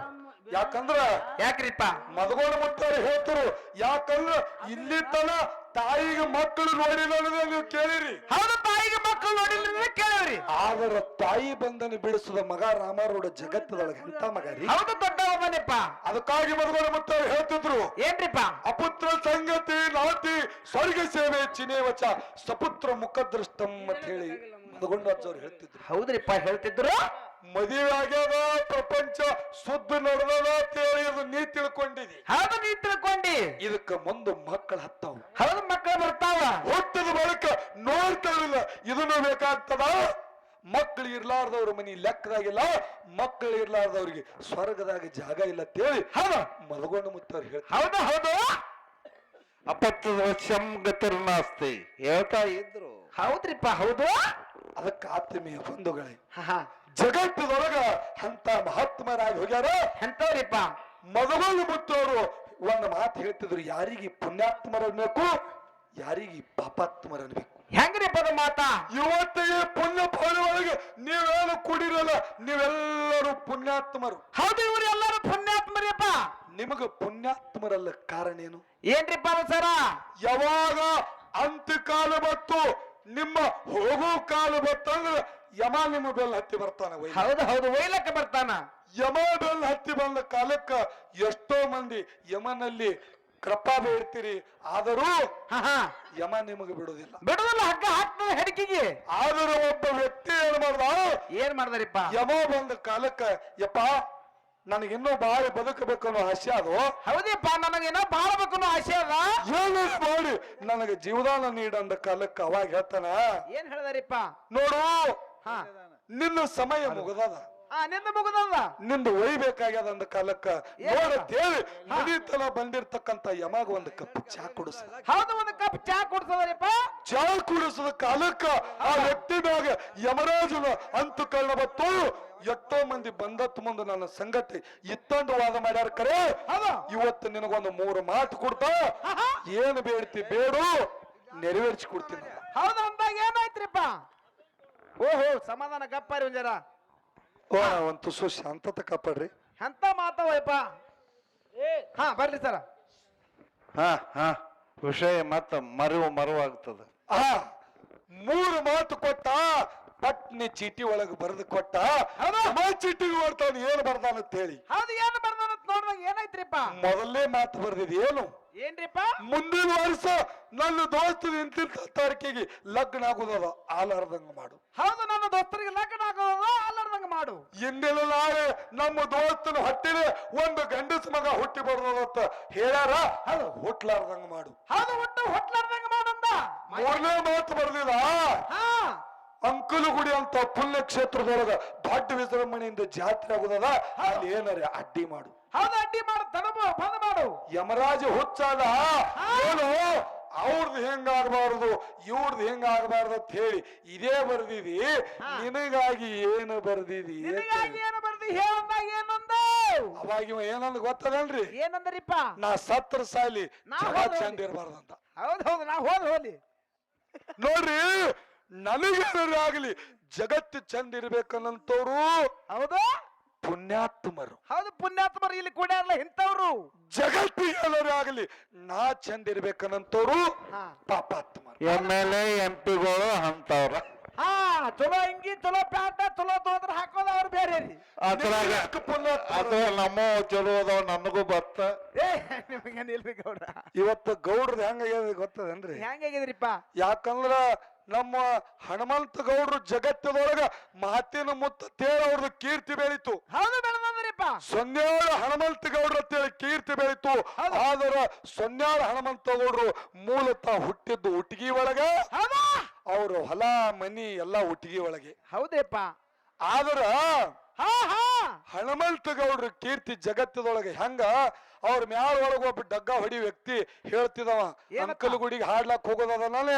ಯಾಕಂದ್ರ ಯಾಕ್ರಿಪ್ಪ? ಮದಗೋಳ ಮುಟ್ಟಾರೆ ಹೇಳ್ತರು ಯಾಕಂದ್ರ ಇಲ್ಲಿ ತನ ತಾಯಿಗೆ ಮಕ್ಕಳು ನೋಡಿಲ್ಲ ನೀವು ಕೇಳಿರಿ. ಹೌದು ತಾಯಿಗೆ ಮಕ್ಕಳು ನೋಡಿಲ್ಲ ಕೇಳಿರಿ. ಆದ್ರ ತಾಯಿ ಬಂಧನ ಬಿಡಿಸದ ಮಗ ರಾಮಾರೂಢ ಜಗತ್ತದೊಳಗೆ ಎಂತ ಮಗ ರೀ? ಹೌದು ದೊಡ್ಡ ಒಬ್ಬನಿಪ್ಪ ಅದಕ್ಕಾಗಿ ಮದುವೆ ಮತ್ತೆ ಹೇಳ್ತಿದ್ರು. ಏನ್ರಿಪ್ಪ? ಅಪುತ್ರ ಸಂಗತಿ ನಾತಿ ಸ್ವರ್ಗ ಸೇವೆ ಚಿನೇವಚ ಸಪುತ್ರ ಮುಖದೃಷ್ಟಂ ಅಂತ ಹೇಳಿ ಮದಗೊಂಡ ಅಜ್ಜವ್ರು ಹೇಳ್ತಿದ್ರು. ಹೌದ್ರಿಪ್ಪ ಹೇಳ್ತಿದ್ರು? ಮದುವೆ ಆಗ್ಯಾದ ಪ್ರಪಂಚ ಸುದ್ದ ನಡೆದದ ಇದು ನೀ ತಿಳ್ಕೊಂಡಿದಿ. ಹೌದು ನೀ ತಿಳ್ಕೊಂಡಿ. ಇದಕ್ಕ ಮುಂದೆ ಮಕ್ಕಳು ಹತ್ತಾವ. ಹೌದು ಮಕ್ಕಳು ಬರ್ತಾವ. ಹುಟ್ಟದ ಬಳಿಕ ನೋಡ್ತಾವಿಲ್ಲ ಇದನ್ನು ಬೇಕಾಗ್ತದ? ಮಕ್ಕಳು ಇರ್ಲಾರ್ದವ್ರ ಮನಿ ಲೆಕ್ಕದಾಗಿಲ್ಲ. ಮಕ್ಕಳು ಇರ್ಲಾರ್ದವ್ರಿಗೆ ಸ್ವರ್ಗದಾಗ ಜಾಗ ಇಲ್ಲ ಅಂತೇಳಿ ಹೌದು. ಮಲಗೊಂಡು ಮುತ್ತವ್ರು ಹೇಳ್ತಾರೆ. ಹೌದು ಹೌದು. ಅಪತ್ತದ ವರ್ಷಂ ಗತಿರ್ನಾಸ್ತಿ. ಹೇಳ್ತಾ ಇದ್ರು. ಹೌದ್ರಿಪ್ಪ ಹೌದು. ಅದಕ್ಕೆ ಆತ್ಮೀಯ ಬಂಧುಗಳೇ ಹಾ, ಜಗತ್ತದೊಳಗ ಅಂತ ಮಹಾತ್ಮರಾಗಿ ಹೋಗ್ಯಾರ? ಎಂತವ್ರಿಪ್ಪ? ಮದಗೊಂಡು ಮುತ್ತವರು ಒಂದು ಮಾತು ಹೇಳ್ತಿದ್ರು ಯಾರಿಗೆ ಪುಣ್ಯಾತ್ಮರ ಯಾರಿಗಿ ಪಾಪಾತ್ಮರನ್ಬೇಕು. ಹೆಂಗ್ರಿ ಪದ ಮಾತಾ? ಇವತ್ತಿಗೆ ಪುಣ್ಯ ಫಲ ಒಳಗೆ ನೀವೇನು ಕುಡಿರಲ್ಲ ನೀವೆಲ್ಲರೂ ಪುಣ್ಯಾತ್ಮರು. ಹೌದು ಇವ್ರು ಎಲ್ಲರೂ ಪುಣ್ಯಾತ್ಮರಿಯಪ್ಪ ನಿಮಗ ಪುಣ್ಯಾತ್ಮರಲ್ಲ ಕಾರಣ ಏನು? ಏನ್ರಿಪ್ಪ ಸರ? ಯಾವಾಗ ಅಂತ್ಯಕಾಲ ಬತ್ತು ನಿಮ್ಮ ಹೋಗೋ ಕಾಲ ಬತ್ತಂದ್ರೆ ಯಮ ನಿಮ್ಮ ಬೆಲ್ಲ ಹತ್ತಿ ಬರ್ತಾನ. ಹೌದು ಹೌದು ಒಯ್ಲಕ್ಕೆ ಬರ್ತಾನ. ಯಮ ಬೆಲ್ ಹತ್ತಿ ಬಂದ ಕಾಲಕ್ಕ ಎಷ್ಟೋ ಮಂದಿ ಯಮನಲ್ಲಿ ಕೃಪಾ ಬೇಡ್ತೀರಿ ಆದರೂ ಯಮ ನಿಮಗೆ ಬಿಡುವುದಿಲ್ಲ. ಬಿಡುದಿಲ್ಲ ಹಗ್ಗ ಹಾಕ್ತದ ಹೆಡಕಿಗೆ. ಆದರೂ ಒಬ್ಬ ವ್ಯಕ್ತಿ ಏನ್ ಮಾಡ್ದ? ಏನ್ ಮಾಡ್ದಾರಿಪ್ಪ? ಯಮ ಬಂದ ಕಾಲಕ್ಕ ಯಪ್ಪ ನನಗಿನ್ನೂ ಬಾಳ ಬದುಕಬೇಕು ಅನ್ನೋ ಆಸೆ ಅದು. ಹೌದಪ್ಪ ನನಗಿನ್ನೂ ಬಾಳ ಬೇಕು ಅನ್ನೋ ಆಸೆ ಅದ. ಏನು ಮಾಡಿ? ನನಗೆ ಜೀವದಾನ ನೀಡಂದ ಕಾಲಕ್ಕ ಅವಾಗ ಹೇಳ್ತಾನ. ಏನ್ ಹೇಳ್ದಾರಿಪ್ಪ? ನೋಡು ಹಾ. ನಿನ್ನ ಸಮಯ ಮುಗದದ. ಆ ನಿಂದ ಮುಗುದದ. ನಿಂದು ಒಯ್ಬೇಕಾಗ್ಯದ ಅಂದ ಕಾಲಕ್ಕ. ನೋಡತ್ತೇಳಿ ಮುಗಿತಲ ಬಂದಿರ್ತಕ್ಕಂತ ಯಮಾಗ ಒಂದು ಕಪ್ ಚಾ ಕುಡಿಸ. ಹೌದು ಒಂದು ಕಪ್ ಚಾ ಕೊಡ್ಸದರಿಪ್ಪ. ಚಾ ಕುಡಿಸದ ಕಾಲಕ್ಕ ಆ ವ್ಯಕ್ತಿ ಮ್ಯಾಗ ಯಮರಾಜನ ಅಂತು ಕಳ್ಳ ಬತ್ತು ಎಷ್ಟೋ ಮಂದಿ ಬಂದತ್ ಮುಂದೆ ನನ್ನ ಸಂಗತಿ ಇತ್ತೊಂದು ವಾದ ಮಾಡ್ಯಾರ ಕರೆ. ಹೌದು. ಇವತ್ತು ನಿನಗೊಂದು ಮೂರು ಮಾತು ಕೊಡ್ತಾ. ಏನು ಬೇಡ್ತಿ ಬೇಡು ನೆರವೇರಿಸಿ ಕೊಡ್ತೀನಿ. ಹೌದು ಅಂದಾಗ ಏನಾಯ್ತ್ರಿಪ್ಪ? ಓಹೋ ಸಮಾಧಾನ ಗಪ್ಪಾರಿ ಒಂದ್ ಜರ ಓ ಒಂದು ತುಸು ಶಾಂತತೆ ಕಾಪಾಡ್ರಿ. ಎಂತ ಮಾತವಯ್ಯಪ್ಪ? ಹಾ ಬರ್ಲಿ ಸರ. ಹಾ ಹಾ. ವಿಷಯ ಮತ್ತ ಮರು ಮರುವಾಗ್ತದ. ಆ ಮೂರು ಮಾತು ಕೊಟ್ಟ ಪಟ್ನಿ ಚೀಟಿ ಒಳಗೆ ಬರೆದು ಕೊಟ್ಟ ಚೀಟಿ ಬರ್ತಾನೆ ಏನು ಬರ್ದಾನ ಅಂತ ಹೇಳಿ. ಹೌದು ಏನು ಬರ್ದಾನ ನೋಡಿದಾಗ ಏನಾಯ್ತ್ರಿಪ್ಪ? ಮೊದಲನೇ ಮಾತು ಬರ್ದಿದ್ ಏನು? ಏನ್ರಿಪ್ಪ? ಮುಂದಿನ ವರ್ಷ ನನ್ನ ದೋಸ್ತ ನಿಂತಿರ್ತ ತಾರೀಕಿಗೆ ಲಗ್ನ ಆಗುದದ ಆಲಾರ್ದಂಗ ಮಾಡು. ಹೌದು ನನ್ನ ದೋಸ್ತರಿಗೆ ಲಗ್ನ ಆಗೋದು ಅಲ್ಲರ್ದಂಗ ಮಾಡು. ಇಂದಿನ ನಾಳೆ ನಮ್ಮ ದೋಸ್ತನ ಹೊಟ್ಟಿಲೆ ಒಂದು ಗಂಡಸ ಮಗ ಹುಟ್ಟಿ ಬರ್ದದತ್ತ ಹೇಳ್ಯಾರ ಹೌದು. ಹುಟ್ಲಾರ್ದಂಗ ಮಾಡು. ಹೌದು ಒಟ್ಟು ಹೊಟ್ಲಾರ್ದಂಗ ಮಾಡಂದ? ಮೂರನೇ ಮಾತು ಬರ್ದಿದ ಹಾ. ಅಂಕಲಗುಡಿ ಅಂತ ಪುಣ್ಯ ಕ್ಷೇತ್ರದೊಳಗ ದೊಡ್ಡ ವಿಜೃಂಭಣೆಯಿಂದ ಜಾತ್ರೆ ಆಗುದದ ಅಲ್ಲಿ ಏನಾರ ಅಡ್ಡಿ ಮಾಡು. ಹೌದು ಅಡ್ಡಿ ಮಾಡು ತಡಬು ಬಂದ್ ಮಾಡು. ಯಮರಾಜ ಹುಚ್ಚಾದ ಅವ್ರದ್ ಅವ್ರದ್ದು ಹೆಂಗಾಗಬಾರದು ಇವ್ರದ್ದು ಹೆಂಗಾಗಬಾರ್ದು ಅಂತ ಹೇಳಿ ಇದೇ ಬರ್ದಿದಿ. ನಿನಗಾಗಿ ಏನು ಬರ್ದಿದಿ ನಿನಗಾಗಿ ಏನು ಬರ್ದಿ? ಏನಂದ? ಅವಾಗ ಇವ ಏನಂದ್ ಗೊತ್ತದಲ್ರಿ? ಏನಂದ್ರಿಪ್ಪ? ನಾ ಸತ್ರ ಸಾಲಿ ನಾ ಜಗ ಹೋದ್ರೆ- ಚಂದ ಇರಬಾರ್ದಂತ ಹೌದು ಹೌದು ನಾ ಹೋದ್ ಹೋಲಿ ನೋಡ್ರಿ ನನಗೇನಾಗ್ಲಿ ಜಗತ್ತು ಚಂದ ಇರ್ಬೇಕನ್ನಂತವ್ರು ಹೌದು? ಪುಣ್ಯಾತ್ಮರು. ಹೌದು ಪುಣ್ಯಾತ್ಮರು ಇಲ್ಲಿ ಕೂಡ ಇಂಥವ್ರು. ಎಲ್ಲರೂ ಆಗಲಿ ನಾ ಚಂದ ಇರ್ಬೇಕನ್ನಂತವ್ರು ಹಾ. ಪಾಪಾತ್ಮರು. ಎಂ ಎಲ್ ಎ ಎಂ ಪಿಗಳು ಅಂತವ್ರ ಹಾ ಚಲೋ ಹಿಂಗಿ ಚಲೋ ಪ್ಯಾಂಟ ಚಲೋ ತೋದ್ರ ಹಾಕೋದು ಅವ್ರು ಬೇರೆ ರೀ. ಅದ್ರಾಗ ನಿನಗೆ ಪುಣ್ಯಾತ್ಮರು. ಅದು ನಮ್ಮ ಚಲೋ ಅದಾವ ನನಗೂ ಬತ್ತ. ಏ ನಿಮಗೆ ನಿಲ್ರಿ ಗೌಡ ಇವತ್ತು ಗೌಡ್ರದ್ ಹೆಂಗಾಗ್ಯದ ಗೊತ್ತದೇನ್ರಿ? ಹೆಂಗಾಗಿದ್ರಿಪ್ಪ ಯಾಕಂದ್ರ ನಮ್ಮ ಹನುಮಂತ ಗೌಡರು ಜಗತ್ತದೊಳಗ ಮಾತಿನ ಮುತ್ತ ತೇಳ ಅವ್ರದ್ದು ಕೀರ್ತಿ ಬೆಳೀತು. ಹೌದು ಸೊನ್ಯಾಳ ಹನುಮಂತ ಗೌಡ್ರ ಅಂತೇಳಿ ಕೀರ್ತಿ ಬೆಳೀತು. ಆದ್ರೆ ಸೊನ್ಯಾಳ ಹನುಮಂತ ಗೌಡರು ಮೂಲತಃ ಹುಟ್ಟಿದ್ದು ಹುಟ್ಟಿಗೆ ಒಳಗ ಅವರು ಹೊಲ ಮನಿ ಎಲ್ಲ ಹುಟ್ಟಿಗೆ ಒಳಗೆ. ಹೌದೇಪ್ಪ. ಆದ್ರ ಹಾ ಹಾ. ಹನುಮಂತ ಗೌಡ್ರ ಕೀರ್ತಿ ಜಗತ್ತದೊಳಗೆ ಹೆಂಗ ಅವ್ರ ಮ್ಯಾಲ ಒಳಗ ಒಬ್ಬ ಡಗ್ಗ ಹೊಡಿ ವ್ಯಕ್ತಿ ಹೇಳ್ತಿದವ? ಅಂಕಲ್ ಗುಡಿಗೆ ಹಾಡ್ಲಾಕ್ ಹೋಗೋದದನೇ ನಾನೇ.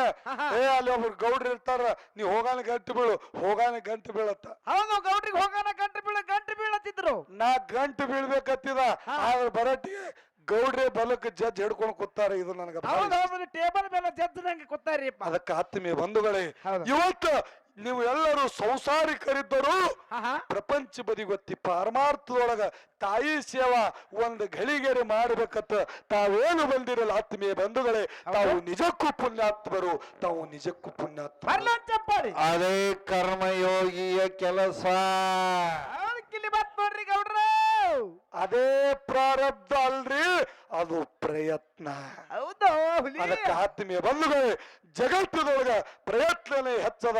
ಏ ಅಲ್ಲಿ ಒಬ್ರು ಗೌಡ್ರು ಇರ್ತಾರ ನೀ ಹೋಗಾನ ಗಂಟು ಬೀಳು ಹೋಗಾನ ಗಂಟು ಬೀಳತ್ತ ಹೌದು ಗೌಡ್ರಿಗೆ ಹೋಗಾನ ಗಂಟು ಬೀಳ ಗಂಟು ಬೀಳತ್ತಿದ್ರು ನಾ ಗಂಟು ಬೀಳ್ಬೇಕತ್ತಿದ. ಆದ್ರ ಬರಟ್ಟಿಗೆ ಗೌಡ್ರೆ ಬಲಕ್ ಜಜ್ ಹಿಡ್ಕೊಂಡು ಕೊತ್ತಾರೆ ಇದು ನನಗೆ ಭಾಳ ಹೌದು ಹೌದು ಟೇಬಲ್ ಮೇಲೆ ಜಜ್ಜದಂಗೆ ಕೂತಾರಿಪ್ಪ. ಅದಕ್ಕೆ ಆತ್ಮೀಯ ಬಂಧುಗಳೇ. ಇವತ್ತು ನೀವು ಎಲ್ಲರೂ ಸಂಸಾರಿಕರಿದ್ದರು ಪ್ರಪಂಚ ಬದಿ ಪ್ರಪಂಚ ಬದಿಗೊತ್ತಿ ಪರಮಾರ್ಥದೊಳಗ ತಾಯಿ ಸೇವಾ ಒಂದು ಘಳಿಗೆರೆ ಮಾಡಬೇಕತ್ತ ತಾವೇನು ಬಂದಿರಲ್ಲ ಆತ್ಮೀಯ ಬಂಧುಗಳೇ ತಾವು ನಿಜಕ್ಕೂ ಪುಣ್ಯಾತ್ಮರು ತಾವು ನಿಜಕ್ಕೂ ಪುಣ್ಯಾತ್ಮ. ಅದೇ ಕರ್ಮಯೋಗಿಯ ಕೆಲಸ. ಗೌಡ್ರ. ಅದೇ ಪ್ರಾರಬ್ಧ ಅಲ್ರಿ? ಅದು ಪ್ರಯತ್ನ. ಅದಕ್ಕೆ ಆತ್ಮೀಯ ಬಂಧುಗಳೇ ಜಗತ್ತಿನೊಳಗ ಪ್ರಯತ್ನನೇ ಹೆಚ್ಚದ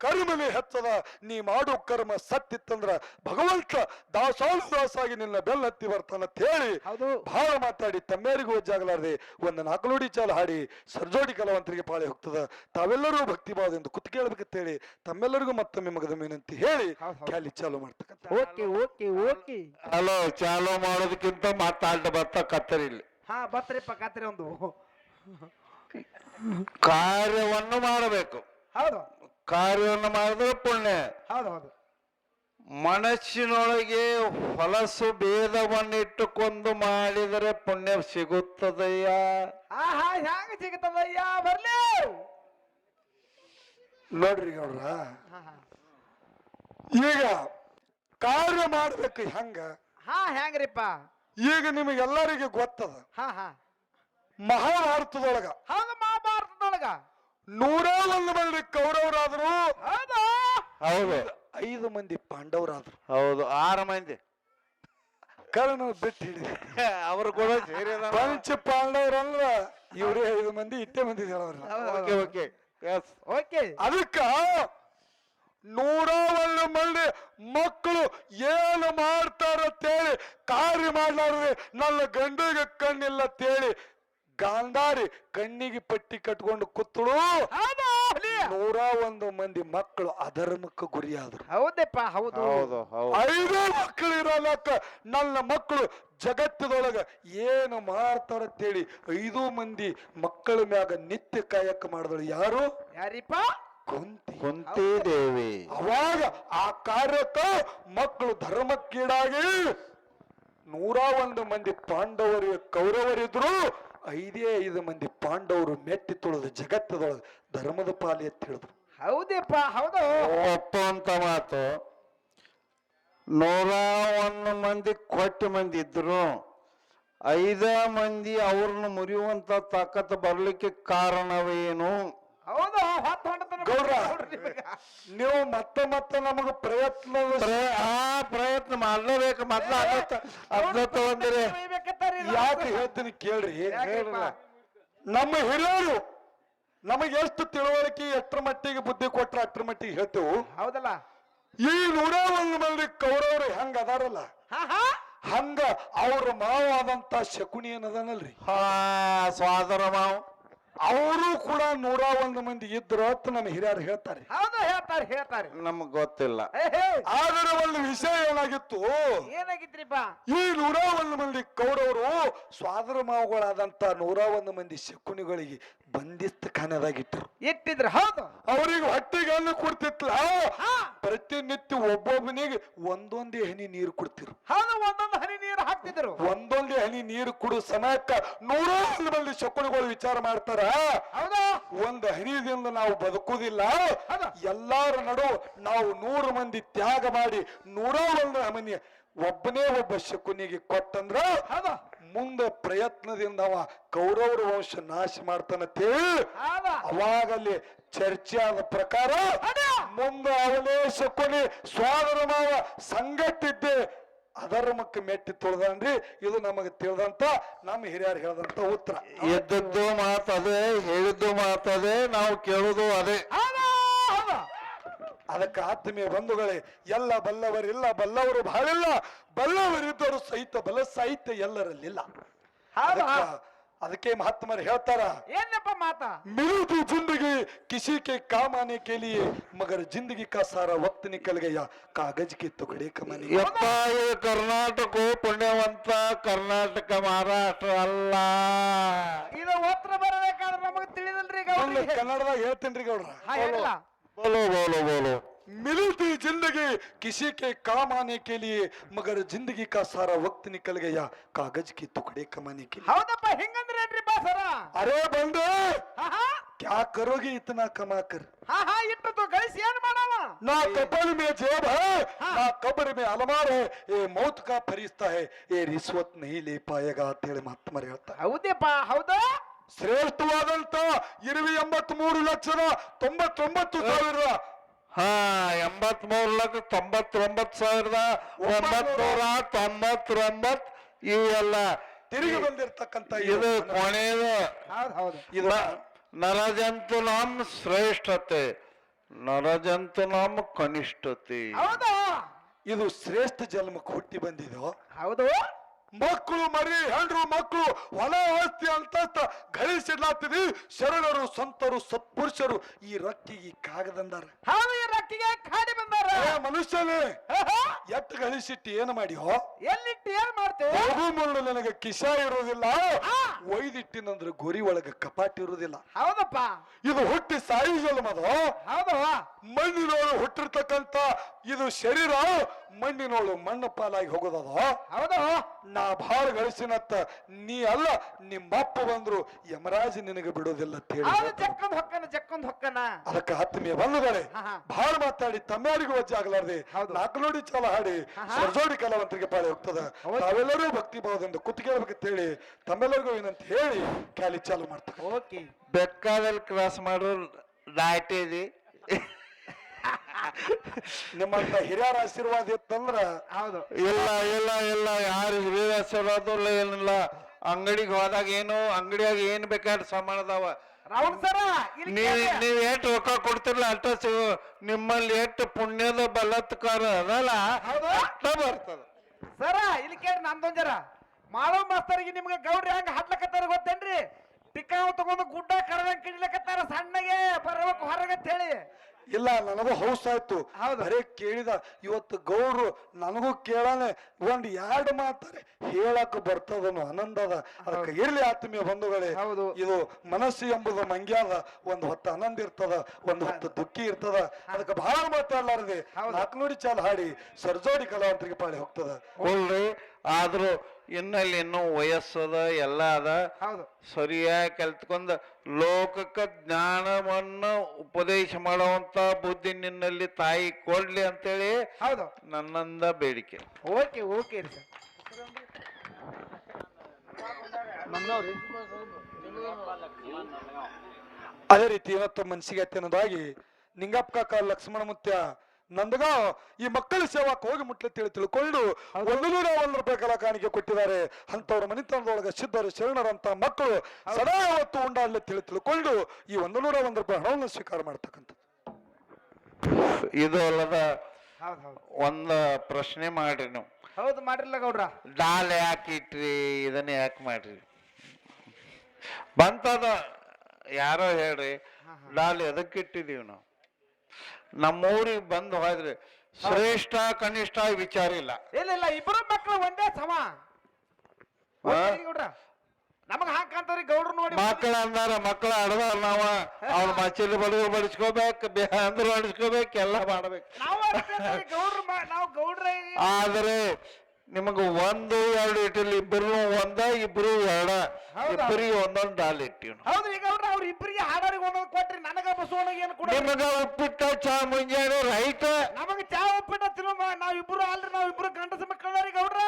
ಕರ್ಮನೇ ಹೆಚ್ಚದ ನೀ ಮಾಡು ಕರ್ಮ ಸತ್ತಿತ್ತಂದ್ರ ಭಗವಂತ ದಾಸಾನು ದಾಸಾಗಿ ನಿನ್ನ ಬೆಲ್ಲತ್ತಿ ಬರ್ತಾನಂತ ಹೇಳಿ ಹೌದು. ಬಹಳ ಮಾತಾಡಿ ತಮ್ಮೆರಿಗೂ ಜಾಗಲಾರದೆ ಒಂದು ನಾಲ್ಕುಲೋಡಿ ಚಾಲ ಹಾಡಿ ಸರ್ಜೋಡಿ ಕಲಾವಂತರಿಗೆ ಪಾಳೆ ಹೋಗ್ತದ. ತಾವೆಲ್ಲರೂ ಭಕ್ತಿ ಭಾವದಿಂದ ಕುತ್ ಕೇಳ್ಬೇಕಂತೇಳಿ ತಮ್ಮೆಲ್ಲರಿಗೂ ಮತ್ತೊಮ್ಮೆ ಮಗದ ಮೀನಂತ ಹೇಳಿ. ಖ್ಯಾಲಿ ಚಾಲು ಮಾಡ್ತಕ್ಕಂಥ ಓಕೆ ಓಕೆ ಓಕೆ. ಹಲೋ ಚಾಲು ಮಾಡೋದಕ್ಕಿಂತ ಮಾತಾಡ್ ಬರ್ತಾ ಕತ್ತರಿಲ್ಲಿ ಹಾ ಬತ್ರಿಪ್ಪ ಕತ್ತರಿ ಒಂದು. ಕಾರ್ಯವನ್ನು ಮಾಡಬೇಕು. ಹೌದು. ಕಾರ್ಯವನ್ನು ಮಾಡಿದ್ರೆ ಪುಣ್ಯ. ಹೌದು ಹೌದು. ಮನಸ್ಸಿನೊಳಗೆ ಹೊಲಸು ಭೇದವನ್ನಿಟ್ಟುಕೊಂಡು ಮಾಡಿದರೆ ಪುಣ್ಯ ಸಿಗುತ್ತದಯ್ಯ. ಹಾ ಹಾ ಹ್ಯಾಂಗ ಸಿಗುತ್ತದಯ್ಯ? ಬರ್ಲಿ. ನೋಡ್ರಿ ಗೌಡ್ರ. ಹಾ ಹಾ. ಈಗ ಕಾರ್ಯ ಮಾಡ್ಬೇಕು ಹೆಂಗ? ಹಾ ಹ್ಯಾಂಗ್ರಿಪ್ಪ? ಈಗ ನಿಮಗೆಲ್ಲರಿಗೆ ಗೊತ್ತದ. ಹಾ ಹಾ. ಮಹಾಭಾರತದೊಳಗ ಹೌದು ಮಹಾಭಾರತದೊಳಗ. ನೂರೇ ಒಂದು ಮಂದಿ ಕೌರವರಾದ್ರು. ಹೌದು. ಹೌದು. ಐದು ಮಂದಿ ಪಾಂಡವರಾದ್ರು. ಹೌದು ಆರು ಮಂದಿ. ಕರ್ಣ ಬಿಟ್ಟು ಹಿಡಿದ ಅವರು ಕೂಡ ಸೇರಿ ಪಂಚ ಪಾಂಡವರಂದ್ರ ಇವರೇ ಐದು ಮಂದಿ ಇಟ್ಟೆ ಮಂದಿ ಓಕೆ ಓಕೆ. Yes okay. ಅದಕ್ಕ ನೂರ ಒಂದು ಮಂದಿ ಮಕ್ಕಳು ಏನು ಮಾಡ್ತಾರಂತೇಳಿ ಕಾರ್ಯ ಮಾಡ್ಲಾರ್ದೆ ನನ್ನ ಗಂಡಿಗೆ ಕಣ್ಣಿಲ್ಲ ಅಂತೇಳಿ ಗಾಂಧಾರಿ ಕಣ್ಣಿಗೆ ಪಟ್ಟಿ ಕಟ್ಕೊಂಡು ಕೂತಳು. ನೂರ ಒಂದು ಮಂದಿ ಮಕ್ಕಳು ಅಧರ್ಮಕ್ಕೆ ಗುರಿಯಾದ್ರು. ಹೌದಪ್ಪ ಹೌದು. ಹೌದು ಹೌದು. ಐದು ಮಕ್ಕಳು ಇರಲಕ್ಕ ನನ್ನ ಮಕ್ಕಳು ಜಗತ್ತದೊಳಗ ಏನು ಹೇಳಿ ಐದು ಮಂದಿ ಮಕ್ಕಳ ಮ್ಯಾಗ ನಿತ್ಯ ಕಾಯಕ ಮಾಡಿದಳು ಯಾರು? ಯಾರಿಪ್ಪ? ಕುಂತಿ ದೇವಿ. ಅವಾಗ ಆ ಕಾರ್ಯಕ್ಕ ಮಕ್ಕಳು ಧರ್ಮಕ್ಕೀಡಾಗಿ ನೂರ ಒಂದು ಮಂದಿ ಪಾಂಡವರು ಕೌರವರಿದ್ರು ಐದೇ ಐದು ಮಂದಿ ಪಾಂಡವರು ಮೆಟ್ಟಿ ತುಳಿದು ಜಗತ್ತದೊಳಗೆ ಧರ್ಮದ ಪಾಲಿ ಎತ್ತಿ ಹೇಳಿದ್ರು. ಹೌದಪ್ಪ ಹೌದು. ಒಪ್ಪುವಂತ ಮಾತು. ನೂರ ಒಂದು ಮಂದಿ ಕೊಟ್ಟ ಮಂದಿ ಇದ್ರು. ಐದ ಮಂದಿ ಅವ್ರನ್ನ ಮುರಿಯುವಂತ ತಾಕತ್ ಬರ್ಲಿಕ್ಕೆ ಕಾರಣವೇನು? ಹೌದು ಗೌಡ್ರ. ನೋಡ್ರಿ ನೀವು ಮತ್ತೆ ಮತ್ತೆ ನಮಗ ಪ್ರಯತ್ನ ಪ್ರಯ- ಆ ಪ್ರಯತ್ನ ಮಾಡಲೇಬೇಕು ಮತ್ತೆ ಅರ್ಧ ತಗೊಂಡಿರಿ ಯಾಕೆ ಹೇಳ್ತೀನಿ ಕೇಳ್ರಿ? ನಮ್ಮ ಹಿರಿಯರು ನಮಗೆ ಎಷ್ಟು ತಿಳುವಳಿಕೆ ಎಷ್ಟರ ಮಟ್ಟಿಗೆ ಬುದ್ಧಿ ಕೊಟ್ರ ಅಷ್ಟರ ಮಟ್ಟಿಗೆ ಹೇಳ್ತೇವು. ಹೌದಲ್ಲ? ಈ ನೂರ ಒಂದು ಮಂದಿ ಕೌರವರು ಹೆಂಗ ಅದಾರಲ್ಲ? ಹಾ ಹಾ. ಹಂಗ ಅವ್ರ ಮಾವಾದಂತ ಶಕುನಿ ಏನದನಲ್ರಿ ಹಾ ಸ್ವಾದರ ಮಾವು. ಅವರು ಕೂಡ ನೂರ ಒಂದು ಮಂದಿ ಇದ್ರು ಅಂತ ನಮ್ಮ ಹಿರಿಯರು ಹೇಳ್ತಾರೆ. ಹೌದು ಹೇಳ್ತಾರೆ ಹೇಳ್ತಾರೆ. ನಮಗ್ ಗೊತ್ತಿಲ್ಲ. ಏ, ಹೇ, ಆದರೆ ಒಂದು ವಿಷಯ ಏನಾಗಿತ್ತು? ಏನಾಗಿತ್ರಿಪ್ಪ ಈ ನೂರ ಒಂದು ಮಂದಿ ಕೌಡವರು ಸ್ವಾದರ ಮಾವುಗಳಾದಂತ ನೂರ ಒಂದು ಮಂದಿ ಶಕುನಿಗಳಿಗೆ ಬಂದಿಸ್ತ ಖಾನೆದಾಗಿಟ್ಟರು. ಇಟ್ಟಿದ್ರು ಹೌದು. ಅವರಿಗೆ ಹೊಟ್ಟೆಗೆ ಅನ್ನ ಕೊಡ್ತಿತ್ಲ ಹಾ. ಪ್ರತಿನಿತ್ಯ ಒಬ್ಬೊಬ್ಬನಿಗೆ ಒಂದೊಂದೇ ಹನಿ ನೀರು ಕೊಡ್ತಿರು ಹೌದು ಒಂದೊಂದು ಹನಿ ನೀರು ಹಾಕ್ತಿದ್ರು. ಒಂದೊಂದೇ ಹನಿ ನೀರು ಕುಡು ಸಮಯಕ್ಕ ನೂರ ಒಂದು ಮಂದಿ ಶಕುನಿಗಳು ವಿಚಾರ ಮಾಡ್ತಾರ? ಒಂದು ಹನಿದಿಂದ ನಾವು ಬದುಕುವುದಿಲ್ಲ. ಎಲ್ಲಾರ ನಡು ನಾವು ನೂರು ಮಂದಿ ತ್ಯಾಗ ಮಾಡಿ ನೂರ ಒಂದು ಮನಿ ಒಬ್ಬನೇ ಒಬ್ಬ ಶಕುನಿಗೆ ಕೊಟ್ಟಂದ್ರ ಮುಂದೆ ಪ್ರಯತ್ನದಿಂದ ಅವ ಕೌರವರ ವಂಶ ನಾಶ ಮಾಡ್ತಾನಂತೇಳಿ ಹೌದು. ಅವಾಗಲ್ಲಿ ಚರ್ಚೆ ಆದ ಪ್ರಕಾರ. ಮುಂದೆ ಅವನೇ ಶಕುನಿ ಸ್ವಾದರ ಮಾವ ಸಂಗಟ್ಟಿದ್ದೆ. ಅಧರ್ಮಕ್ಕೆ ಮೆಟ್ಟಿ ತೊಳೆದ್ರಿ ಇದು ನಮಗೆ ತಿಳಿದಂತ ನಮ್ಮ ಹಿರಿಯರು ಹೇಳಿದಂತ ಉತ್ತರ. ಎದ್ದದ್ದು ಮಾತದೆ ಹೇಳಿದ್ದು ಮಾತದೆ ನಾವು ಕೇಳುದು ಅದೇ. ಅದಕ್ಕೆ ಆತ್ಮೀಯ ಬಂಧುಗಳೇ ಎಲ್ಲ ಬಲ್ಲವರಿಲ್ಲ ಬಲ್ಲವರು ಬಹಳಿಲ್ಲ. ಬಲ್ಲವರಿದ್ದರು ಸಹಿತ ಬಲ ಸಾಹಿತ್ಯ ಎಲ್ಲರಲ್ಲಿಲ್ಲ. ಅದಕ್ಕೆ ಮಹಾತ್ಮರು ಹೇಳ್ತಾರ ಏನಪ್ಪ ಮಾತ? ಮಿರುದು ಜಿಂದಗಿ ಕಿಸಿ ಕೆ ಕಾಮಾನೆ ಕೇಳಿಯೇ ಮಗರ ಜಿಂದಗಿ ಕಾ ಸಾರ ವಕ್ತ ನಿಕಲ್ ಗಯ ಕಾಗಜ್ ಕೆ ತುಕಡೆ ಕಮನೆ. ಯಪ್ಪ ಕರ್ನಾಟಕ ಪುಣ್ಯವಂತ ಕರ್ನಾಟಕ ಮಹಾರಾಷ್ಟ್ರ ಅಲ್ಲ. ಇದು ಒತ್ತರ ಬರಬೇಕಾದ್ರೆ ನಮಗೆ ತಿಳಿದಲ್ರಿ ಗೌಡ್ರಿ ಕನ್ನಡದಾಗ ಹೇಳ್ತೀನಿ ರೀ ಗೌಡ್ರ ಬೋಲೋ ಬೋಲೋ ಬೋಲೋ. मिली थी जिंदगी किसी के काम आने के लिए मगर जिंदगी का सारा वक्त निकल गया कागज के टुकड़े कमाने के लिए ಹೌದಪ್ಪ ಹಿಂಗಂದ್ರೆ ಏನ್ರಿಪ್ಪ ಸರ अरे बंदे ಹಾ ಹಾ क्या करोगे इतना कमा कर ಹಾ ಹಾ ಇಟ್ಟು ಗಳಿಸಿ ಏನ್ ಮಾಡವ ना कपल में जेब है हाँ। ना कब्र में अलमार है ये मौत का फरिश्ता है ये रिश्वत नहीं ले पाएगा ಅಂತ ಹೇಳಿ ಮಹಾತ್ಮರು ಹೇಳ್ತಾರೆ ಹೌದಪ್ಪ ಹೌದಾ ಶ್ರೇಷ್ಠವಾದಂತ ಇರುವಿ ಎಂಬತ್ ಮೂರು ಲಕ್ಷದ ತೊಂಬತ್ತೊಂಬತ್ತು ಸಾವಿರದ ಹಾ ಎಂಬತ್ ಮೂರು ಲಕ್ಷ ತೊಂಬತ್ತೊಂಬತ್ತು ಸಾವಿರದ ಒಂಬತ್ನೂರ ತೊಂಬತ್ತೊಂಬತ್ ಇವೆಲ್ಲ. ತಿರುಗಿ ಬಂದಿರತಕ್ಕಂತ ಇದು ಕೊನೆಯದು ಹೌದ್ ಹೌದು. ಇದು ನರಜಂತು ನಮ್ಮ ಶ್ರೇಷ್ಠತೆ. ನರಜಂತು ನಮ್ಮ ಕನಿಷ್ಠತೆ. ಹೌದು? ಇದು ಶ್ರೇಷ್ಠ ಜನ್ಮಕ್ಕೆ ಹುಟ್ಟಿ ಬಂದಿದ್ದು. ಹೌದು. ಮಕ್ಕಳು ಮರಿ ಹೆಂಡ್ರು ಮಕ್ಕಳು ಹೊಲ ಆಸ್ತಿ ಅಂತ ಗಳಿಸಿಡ್ಲಾತಿದ್ವಿ ಶರಣರು ಸಂತರು ಸತ್ಪುರುಷರು ಈ ರಕ್ತಿಗೆ ಕಾಗದಂದಾರ ಹೌದು ಖಾಲಿ ಕಾಡಿ ಬಂದಾರ. ಏ ಮನುಷ್ಯನೇ ಎಟ್ಟು ಗಳಿಸಿಟ್ಟು ಏನು ಮಾಡಿಯೋ? ಎಲ್ಲಿಟ್ಟು ಏನ್ ಮಾಡ್ತೇವೆ ಹೋಗು ಮುಳ್ಳು ನನಗೆ ಕಿಶ ಇರುವುದಿಲ್ಲ. ಆ. ಒಯ್ದಿಟ್ಟಿನಂದ್ರೆ ಗುರಿ ಒಳಗೆ ಕಪಾಟಿ ಇರುವುದಿಲ್ಲ. ಹೌದಪ್ಪ. ಇದು ಹುಟ್ಟಿ ಸಾಯಿ ಜನ್ಮದ ಹೌದು ಮಣ್ಣಿನವರು ಹುಟ್ಟಿರ್ತಕ್ಕಂತ ಇದು ಶರೀರ ಮಣ್ಣಿನೋಳು ಮಣ್ಣ ಪಾಲಾಗಿ ಹೋಗೋದದ ಹೌದು ನಾ ಭಾಳ ಗಳಿಸಿನತ್ತ ನೀ ಅಲ್ಲ ನಿಮ್ಮಪ್ಪ ಬಂದ್ರು ಯಮರಾಜ ನಿನಗೆ ಬಿಡೋದಿಲ್ಲ ಅಂತ ಹೇಳಿ. ಜಕ್ಕೊಂದ್ ಹೊಕ್ಕನ ಜಕ್ಕೊಂದ್ ಹೊಕ್ಕನ ಅದಕ್ಕೆ ಆತ್ಮೀಯ ಬಂಧುಗಳೇ ಹಾ, ಹಾ. ಭಾಳ ಮಾತಾಡಿ ತಮ್ಮಾರಿಗೂ ವಜ್ಜೆ ಆಗ್ಲಾರ್ದೆ ಹೌದು. ನಾಲ್ಕು ನೋಡಿ ಚಾಲ ಹಾಡಿ. ಸರ್ಜೋಡಿ ಕಲಾವಂತರಿಗೆ ಪಾಳೆ ಹೋಗ್ತದ ಹೌದು. ತಾವೆಲ್ಲರೂ ಭಕ್ತಿ ಭಾವದಿಂದ ಕುತ್ತಿಗೆಳ್ಬೇಕಂತ ಹೇಳಿ ತಮ್ಮೆಲ್ಲರಿಗೂ ಏನಂತ ಹೇಳಿ ಕ್ಯಾಲಿ ಚಾಲು ಮಾಡ್ತಾರೆ ಓಕೆ ಬೆಕ್ಕಾದಲ್ಲಿ ಕ್ರಾಸ್ ಮಾಡೋರು ದಾಟಿದಿ [LAUGHS] ನಿಮ್ಮಂತ ಹಿರಿಯರ ಆಶೀರ್ವಾದ ಇತ್ತಂದ್ರ ಹೌದು. ಇಲ್ಲ ಇಲ್ಲ ಇಲ್ಲ ಯಾರು ಹಿರಿಯರ ಆಶೀರ್ವಾದ ಏನಿಲ್ಲ. ಅಂಗಡಿಗೆ ಹೋದಾಗ ಏನು ಅಂಗಡಿಯಾಗ ಏನ್ ಬೇಕಾದ್ರೆ ಸಾಮಾನ್ ಅದಾವ. ಸರ ಇಲ್ಲಿ ನೀವ್ ಕೇಳ್ರಿ. ನೀವ್ ಎಷ್ಟು ರೊಕ್ಕ ಕೊಡ್ತಿರ್ಲ ಅಷ್ಟ ಸಿಗು ನಿಮ್ಮಲ್ಲಿ ಎಷ್ಟು ಪುಣ್ಯದ ಬಲತ್ಕಾರ ಅದಲ್ಲ ಹೌದು. ಅಷ್ಟ ಬರ್ತದ. ಸರ ಇಲ್ಲಿ ಕೇಳಿ ನಂದೊಂದ್ ಜರ ಮಾಡೋ ಮಾಸ್ತರಿಗೆ ನಿಮ್ಗೆ ಗೌಡ್ರಿ ಹಂಗ ಹಡ್ಲಕತ್ತಾರ ಗೊತ್ತೇನ್ರಿ? ಟಿಕ್ಕಾವ್ ತಗೊಂಡು ಗುಡ್ಡ ಕರದಂಗ್ ಕಿಡ್ಲಕತ್ತಾರ ಸಣ್ಣಗೆ ಬರಬೇಕು ಹೊರಗಂತ ಹೇಳಿ. ಇಲ್ಲ ನನಗೂ ಹೌಸ್ ಆಯ್ತು. ಬರೇ ಕೇಳಿದ ಇವತ್ತು ಗೌಡ್ರು ನನಗೂ ಕೇಳಾನೆ ಒಂದ್ ಎರಡು ಮಾತಾರೆ ಹೇಳಕ್ ಬರ್ತದನು ಆನಂದ ಅದ ಅದಕ್ಕೆ ಇರ್ಲಿ ಆತ್ಮೀಯ ಬಂಧುಗಳೇ. ಇದು ಮನಸ್ಸು ಎಂಬುದು ಮಂಗ್ಯಾದ ಒಂದು ಹೊತ್ತು ಆನಂದ ಇರ್ತದ ಒಂದು ಹೊತ್ತು ದುಃಖಿ ಇರ್ತದ. ಅದಕ್ಕೆ ಬಹಳ ಮಾತ್ರ ಹೌದು. ನಾಲ್ಕು ನೋಡಿ ಚಾಲ ಹಾಡಿ ಸರ್ಜೋಡಿ ಕಲಾವಂತರಿಗೆ ಪಾಳಿ ಹೋಗ್ತದ. ಒಳ್ಳೆ ಆದ್ರೂ ಇನ್ನಲ್ಲಿ ಇನ್ನೂ ವಯಸ್ಸದ ಎಲ್ಲ ಅದ. ಹೌದು. ಸರಿಯಾಗಿ ಕಲ್ತ್ಕೊಂಡ ಲೋಕಕ್ಕ ಜ್ಞಾನವನ್ನ ಉಪದೇಶ ಮಾಡುವಂತ ಬುದ್ಧಿ ನಿನ್ನಲ್ಲಿ ತಾಯಿ ಕೊಡ್ಲಿ ಅಂತೇಳಿ ಹೌದು. ನನ್ನಂದ ಬೇಡಿಕೆ. ಓಕೆ ಓಕೆ ರೀ ಸರ್. ಅದೇ ರೀತಿ ಇವತ್ತು ಮನಸ್ಸಿಗೆ ಅನ್ನೋದಾಗಿ ನಿಂಗಪ್ಪ ಕಾಕ ಲಕ್ಷ್ಮಣ ಮುತ್ಯ ನಂದಗಾಂವ್ ಈ ಮಕ್ಕಳ ಸೇವಾಕ್ಕೆ ಹೋಗಿ ಮುಟ್ಲಿ ತಿಳಿ ತಿಳ್ಕೊಂಡು ಒಂದು ನೂರ ಒಂದು ರೂಪಾಯಿ ಕಲಾ ಕಾಣಿಕೆ ಕೊಟ್ಟಿದ್ದಾರೆ. ಅಂತವ್ರ ಮನೆತನದೊಳಗೆ ಸಿದ್ಧರು ಶರಣರಂತ ಮಕ್ಕಳು ಸದಾ ಯಾವತ್ತು ಉಂಡಾಡ್ಲಿ ತಿಳಿ ತಿಳ್ಕೊಂಡು ಈ ಒಂದು ನೂರ ಒಂದು ರೂಪಾಯಿ ಹಣವನ್ನು ಸ್ವೀಕಾರ ಮಾಡ್ತಕ್ಕಂಥದ್ದು. ಇದು ಅಲ್ಲದ ಒಂದ ಪ್ರಶ್ನೆ ಮಾಡ್ರಿ ನೀವು. ಹೌದು ಮಾಡಿರ್ಲ ಗೌಡ್ರ. ಡಾಲ್ ಯಾಕೆ ಇಟ್ರಿ ಇದನ್ನ ಯಾಕೆ ಮಾಡ್ರಿ? ಬಂತದ ಯಾರೋ ಹೇಳ್ರಿ ಡಾಲ್ ಎದಕ್ಕೆ ಇಟ್ಟಿದೀವಿ ನಾವು? ನಮ್ಮೂರಿಗೆ ಬಂದು ಹೋದ್ರೆ ಶ್ರೇಷ್ಠ ಕನಿಷ್ಠ ವಿಚಾರ ಇಲ್ಲ. ಇಲ್ಲ ಇಲ್ಲ ಇಬ್ರು ಮಕ್ಳು ಒಂದೇ ಸಮ. ಒಂದೇ ಗೌಡ್ರ ನಮಗ ಗೌಡ್ರು ನೋಡಿ ಮಕ್ಕಳ ಅಂದಾರ ಮಕ್ಕಳ ಅಡದ ನಾವ. ಅವ್ರ ಮಚ್ಚಲ್ಲಿ ಬಡವರು ಬಡಿಸ್ಕೋಬೇಕು ಅಂದ್ರು ಬಡಿಸ್ಕೋಬೇಕು ಎಲ್ಲ ಮಾಡ್ಬೇಕು. ನಾವು ಗೌಡ್ರು ನಾವು ಗೌಡ್ರ ಆದ್ರೆ ನಿಮಗ ಒಂದು ಎರಡು ಇಟ್ಟಿಲ್ಲ ಇಬ್ಬರು ಒಂದ ಇಬ್ರು ಎರಡ? ಇಬ್ಬರಿಗೆ ಒಂದೊಂದು ಡಾಲ್ ಇಟ್ಟಿವಿ ಹೌದು ಹೌದ್ರಿ ಗೌಡ್ರ ಅವ್ರ ಇಬ್ಬರಿಗೆ ಹಾಡೋರಿಗೆ ಒಂದೊಂದು ಕೊಟ್ರಿ ನನಗ ಬಸವಣಿಗೆ ಏನು ಕೊಡ ನಿಮಗ ಉಪ್ಪಿಟ್ಟ ಚಾ ಮುಂಜಾನೆ ರೈತ. ನಮಗೆ ಚಾ ಉಪ್ಪಿಟ್ಟ ತಿನ್ನೋ ನಾವ್ ಇಬ್ರು ಅಲ್ರಿ ನಾವ್ ಇಬ್ರು ಗಂಡಸ ಮಕ್ಕಳರಿ ಗೌಡ್ರ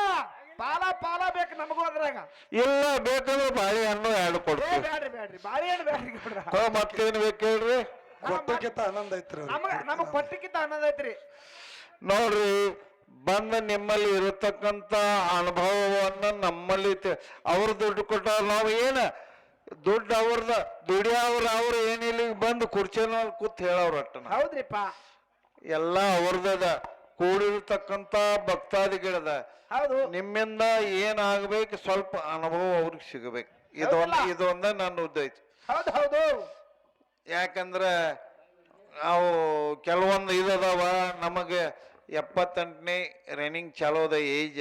ಪಾಲ ಪಾಲ ಬೇಕು ನಮಗೂ ಅದ್ರಾಗ. ಇಲ್ಲ ಬೇಕಂದ್ರೆ ಬಾಳೆಹಣ್ಣು ಎರಡು ಏ ಕೊಡ್ತೀವಿ ಬ್ಯಾಡ್ರಿ. ಬ್ಯಾಡ್ರಿ ಬಾಳೆಹಣ್ಣು ಬ್ಯಾಡ್ರಿ ಗೌಡ್ರ ಹೋ, ಮತ್ತೇನ್ ಬೇಕು ಹೇಳ್ರಿ? ಕೊಟ್ಟಕ್ಕಿಂತ ಆನಂದ ಐತ್ರಿ. ನಮಗ ನಮಗ್ ಪಟ್ಟಿಕ್ಕಿಂತ ಅನ್ನೋದ್ ಐತ್ರಿ. ನೋಡ್ರಿ ಬಂದ ನಿಮ್ಮಲ್ಲಿ ಇರತಕ್ಕಂಥ ಅನುಭವವನ್ನು ನಮ್ಮಲ್ಲಿ ಅವ್ರು ಅವ್ರ ದುಡ್ಡು ಕೊಟ್ಟಾರ ನಾವು ಏನು? ದುಡ್ಡು ಅವ್ರದ ದುಡಿಯವ್ರ ಅವ್ರ ಏನಿಲ್ಲ ಇಲ್ಲಿ ಬಂದು ಕುರ್ಚಿನ ಕೂತ್ ಹೇಳವ್ರ ಹೌದ್ರಿಪ್ಪ. ಎಲ್ಲ ಅವ್ರದದ ಕೂಡಿರ್ತಕ್ಕಂತ ಭಕ್ತಾದಿಗಳದ. ಹೌದು. ನಿಮ್ಮಿಂದ ಏನಾಗಬೇಕು ಸ್ವಲ್ಪ ಅನುಭವ ಅವ್ರಿಗೆ ಸಿಗಬೇಕು. ಇದೊಂದು? ಇದೊಂದ ನನ್ನ ಉದ್ದೇಶ. ಹೌದು ಹೌದು. ಯಾಕಂದ್ರೆ ನಾವು ಕೆಲವೊಂದು ಇದಾವ ನಮಗೆ ಎಪ್ಪತ್ತೆಂಟನೇ ರನ್ನಿಂಗ್ ಚಲೋದ ಏಜ್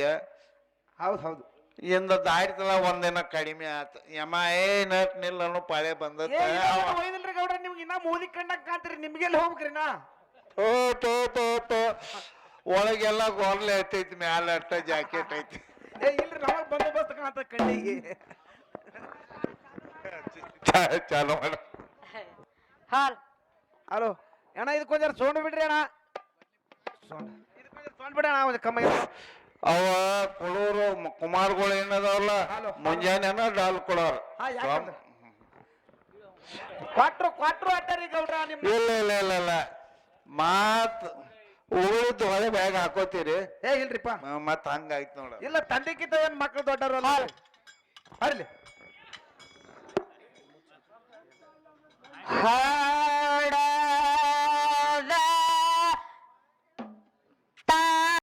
ಹೌದು ಹೌದು. ಇಂದ ದಾಟಿತಲ್ಲ ಒಂದಿನ ಕಡಿಮೆ ಆತ. ಯಮ ಏ ನಟ್ ನಿಲ್ಲ ಅನ್ನೋ ಪಾಳೆ ಬಂದತ್ತ. ಏ ಒಯ್ದಿಲ್ರಿ ಗೌಡ್ರ ನಿಮ್ಗೆ ಇನ್ನ ಮೋದಿ ಕಣ್ಣಾಗ ಕಾಣ್ತೀರಿ ನಿಮ್ಗೆಲ್ಲಿ ಹೋಗ್ಬೇಕ್ರಿ ನಾ ಟೋ ಟೋ ತೋ ಒಳಗೆಲ್ಲ ಗೋರ್ಲೆ ಐತೈತಿ ಮ್ಯಾಲ ಅಷ್ಟ ಜಾಕೆಟ್ ಐತಿ. ಏ ಇಲ್ರಿ ನಮಗ್ ಬಂದೋಬಸ್ತ್ ಕಾಣತ್ತ ಕಣ್ಣಿಗೆ. ಚ- ಚಾಲು ಮಾಡು. ಹಾಲ್. ಹಲೋ ಅಣ್ಣ ಇದಕ್ಕೊಂಜಾರ ಸೋಂಡ್ ಬಿಡ್ರಿ ಅಣ್ಣ? ಕಮ್ಮಿ ಕುಮಾರ್ಗಳು ಏನದವಲ್ಲ ಮುಂಜಾನೆ ಡಾಲ್ ಕೊಡೋರು. ಕ್ವಾಟ್ರು ಇಲ್ಲ ಇಲ್ಲ ಇಲ್ಲ ಇಲ್ಲ. ಮಾತ್ ಉಳಿದು ಹೊಳೆ ಬ್ಯಾಗ್ ಹಾಕೋತೀರಿ. ಏ ಇಲ್ರಿಪ್ಪ. ಮತ್ ಹಂಗಾಯ್ತು ನೋಡ. ಇಲ್ಲ ತಂದಿಕ್ಕಿಂತ ಏನ್ ಮಕ್ಳು ದೊಡ್ಡವ್ರು ಅಲ್ಲ ಹಾ